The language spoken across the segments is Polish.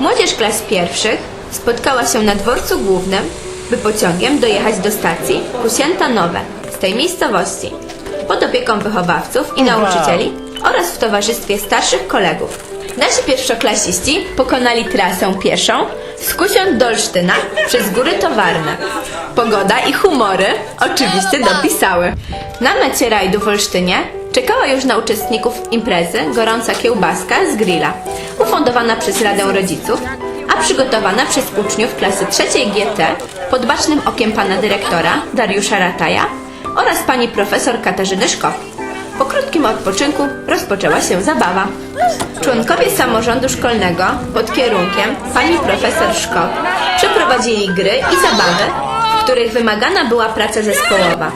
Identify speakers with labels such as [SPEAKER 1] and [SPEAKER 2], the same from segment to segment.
[SPEAKER 1] Młodzież klas pierwszych spotkała się na dworcu głównym, by pociągiem dojechać do stacji Kusięta Nowe z tej miejscowości pod opieką wychowawców i nauczycieli oraz w towarzystwie starszych kolegów. Nasi pierwszoklasiści pokonali trasę pieszą z Kusiąt do Olsztyna przez góry towarne. Pogoda i humory oczywiście dopisały. Na mecie rajdu w Olsztynie czekała już na uczestników imprezy gorąca kiełbaska z grilla, ufundowana przez Radę Rodziców, a przygotowana przez uczniów klasy trzeciej GT pod bacznym okiem pana dyrektora Dariusza Rataja oraz pani profesor Katarzyny Szkop. Po krótkim odpoczynku rozpoczęła się zabawa. Członkowie samorządu szkolnego pod kierunkiem pani profesor Szkop przeprowadzili gry i zabawy, których wymagana była praca zespołowa.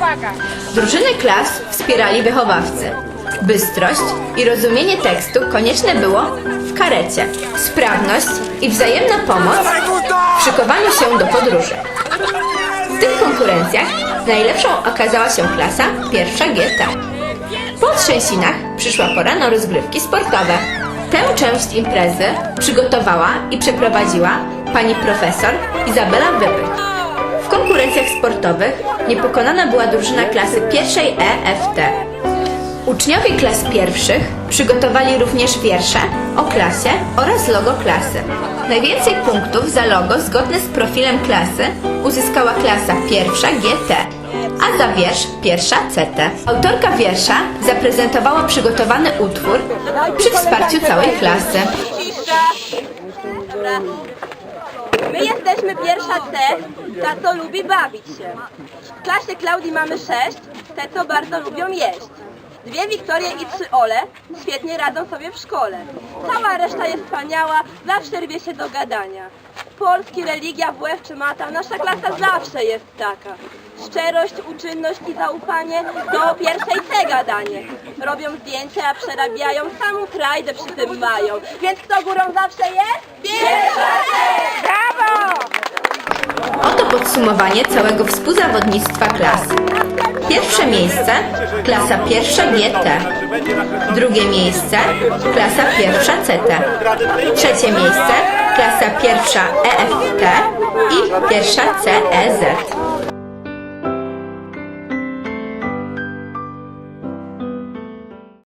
[SPEAKER 1] Drużyny klas wspierali wychowawcy. Bystrość i rozumienie tekstu konieczne było w karecie. Sprawność i wzajemna pomoc w szykowaniu się do podróży. W tych konkurencjach najlepszą okazała się klasa pierwsza GT. Po trzęsinach przyszła pora na rozgrywki sportowe. Tę część imprezy przygotowała i przeprowadziła pani profesor Izabela Wypych. Konkurencjach sportowych niepokonana była drużyna klasy pierwszej EFT. Uczniowie klas pierwszych przygotowali również wiersze o klasie oraz logo klasy. Najwięcej punktów za logo zgodne z profilem klasy uzyskała klasa pierwsza GT, a za wiersz pierwsza CT. Autorka wiersza zaprezentowała przygotowany utwór przy wsparciu całej klasy.
[SPEAKER 2] My jesteśmy pierwsza C, ta co lubi bawić się. W klasie Klaudii mamy sześć, te co bardzo lubią jeść. Dwie Wiktorie i trzy Ole świetnie radzą sobie w szkole. Cała reszta jest wspaniała, zawsze rwie się do gadania. Polski, religia, WF czy mata, nasza klasa zawsze jest taka. Szczerość, uczynność i zaufanie to pierwszej C gadanie. Robią zdjęcia, przerabiają, samą frajdę przy tym mają. Więc kto górą zawsze jest?
[SPEAKER 1] Podsumowanie całego współzawodnictwa klas. Pierwsze miejsce klasa pierwsza GT. Drugie miejsce klasa pierwsza CT. Trzecie miejsce klasa pierwsza EFT i pierwsza CEZ.